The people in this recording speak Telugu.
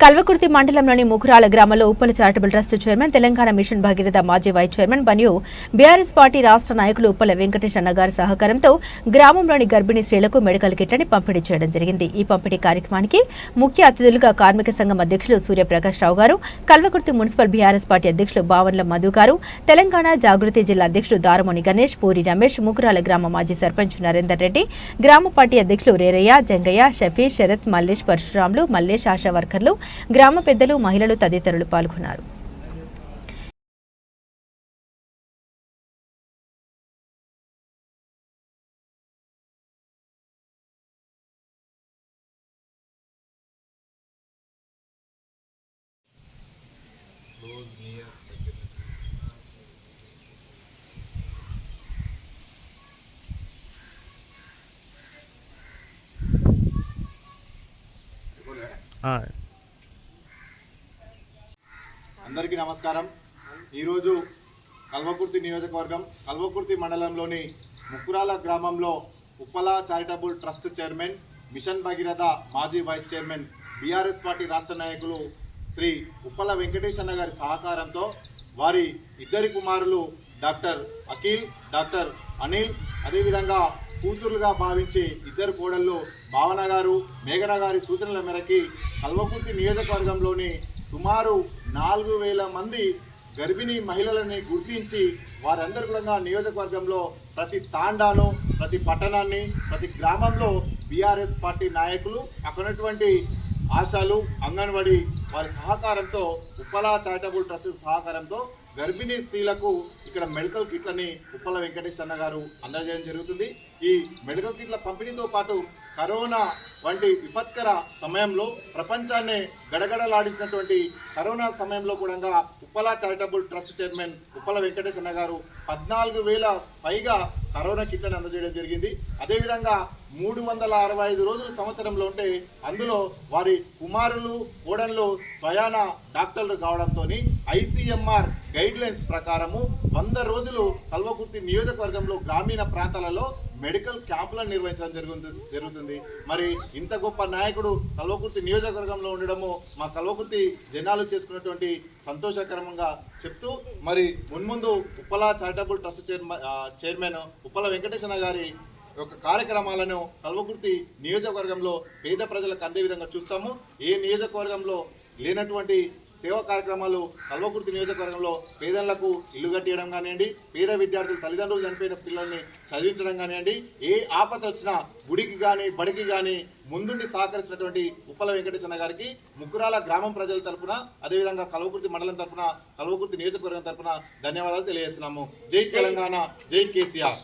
కల్వకుర్తి మండలంలోని ముఖురాల గ్రామంలో Uppala charitable trust chairman Telangana mission Bhagiratha మాజీ వైస్ చైర్మన్ మరియు బీఆర్ఎస్ పార్టీ రాష్ట్ర నాయకులు ఉప్పల వెంకటేష్ అన్నగారి సహకారంతో గ్రామంలోని గర్భిణీ స్త్రీలకు మెడికల్ కిట్లని పంపిణీ చేయడం జరిగింది. ఈ పంపిణీ కార్యక్రమానికి ముఖ్య అతిథులుగా కార్మిక సంఘం అధ్యక్షులు సూర్యప్రకాష్ రావు గారు కల్వకుర్తి మున్సిపల్ బీఆర్ఎస్ పార్టీ అధ్యక్షులు బావన్ల మధు గారు తెలంగాణ జాగృతి జిల్లా అధ్యక్షుడు దారమణి గణేష్ పూరి రమేష్ ముకురాల గ్రామ మాజీ సర్పంచ్ నరేందర్ రెడ్డి గ్రామ పార్టీ అధ్యక్షులు రేరయ్య జంగయ్య షఫీ శరత్ మల్లేష్ పరశురాములు మల్లేష్ ఆశా వర్కర్లు గ్రామ పెద్దలు మహిళలు తదితరులు పాల్గొన్నారు. అందరికీ నమస్కారం. ఈరోజు కల్వకుర్తి నియోజకవర్గం కల్వకుర్తి మండలంలోని ముక్కురాల గ్రామంలో Uppala charitable trust chairman mission Bhagiratha మాజీ వైస్ చైర్మన్ బీఆర్ఎస్ పార్టీ రాష్ట్ర నాయకులు శ్రీ ఉప్పల వెంకటేశన్న గారి సహకారంతో వారి ఇద్దరి కుమారులు డాక్టర్ అఖిల్ డాక్టర్ అనిల్ అదేవిధంగా కూతురుగా భావించి ఇద్దరు కోడళ్ళు భావన గారు మేఘన గారి సూచనల మేరకి కల్వకుర్తి నియోజకవర్గంలోని సుమారు నాలుగు వేల మంది గర్భిణీ మహిళలని గుర్తించి వారందరూ కూడా నియోజకవర్గంలో ప్రతి తాండాను ప్రతి పట్టణాన్ని ప్రతి గ్రామంలో బీఆర్ఎస్ పార్టీ నాయకులు అక్కడ ఉన్నటువంటి ఆశాలు అంగన్వాడీ వారి సహకారంతో ఉప్పల చారిటబుల్ ట్రస్ట్ సహకారంతో గర్భిణీ స్త్రీలకు ఇక్కడ మెడికల్ కిట్లని ఉప్పల వెంకటేష్ అన్న గారు అందజేయడం జరుగుతుంది. ఈ మెడికల్ కిట్ల పంపిణీతో పాటు కరోనా వంటి విపత్కర సమయంలో ప్రపంచాన్నే గడగడలాడించినటువంటి కరోనా సమయంలో కూడా Uppala charitable trust chairman Uppala Venkatesh అన్న గారు పద్నాలుగు వేల పైగా కరోనా కిట్లను అందజేయడం జరిగింది. అదేవిధంగా మూడు వందల అరవై ఐదు రోజులు సంవత్సరంలో ఉంటే అందులో వారి కుమారులు కోడన్లు స్వయాన డాక్టర్లు కావడంతో ఐసీఎంఆర్ గైడ్ లైన్స్ ప్రకారము వంద రోజులు కల్వకుర్తి నియోజకవర్గంలో గ్రామీణ ప్రాంతాలలో మెడికల్ క్యాంపులను నిర్వహించడం జరుగుతుంది జరుగుతుంది. మరి ఇంత గొప్ప నాయకుడు కల్వకుర్తి నియోజకవర్గంలో ఉండడము మా కల్వకుర్తి జనాలు చేసుకున్నటువంటి సంతోషకరంగా చెప్తూ మరి మున్ముందు Uppala charitable trust chairman chairman Uppala Venkateswara గారి యొక్క కార్యక్రమాలను కల్వకుర్తి నియోజకవర్గంలో పేద ప్రజలకు అందే విధంగా చూస్తాము. ఏ నియోజకవర్గంలో లేనటువంటి సేవా కార్యక్రమాలు కల్వకుర్తి నియోజకవర్గంలో పేదలకు ఇల్లు కట్టియడం కానివ్వండి పేద విద్యార్థులు తల్లిదండ్రులు చనిపోయిన పిల్లల్ని చదివించడం కానివ్వండి ఏ ఆపద వచ్చినా గుడికి కానీ బడికి కానీ ముందుండి సహకరిస్తున్నటువంటి ఉప్పల వెంకటేశ్వర గారికి ముక్కురాల గ్రామం ప్రజల తరపున అదేవిధంగా కల్వకుర్తి మండలం తరపున కల్వకుర్తి నియోజకవర్గం తరపున ధన్యవాదాలు తెలియజేస్తున్నాము. జై తెలంగాణ జై కేసీఆర్.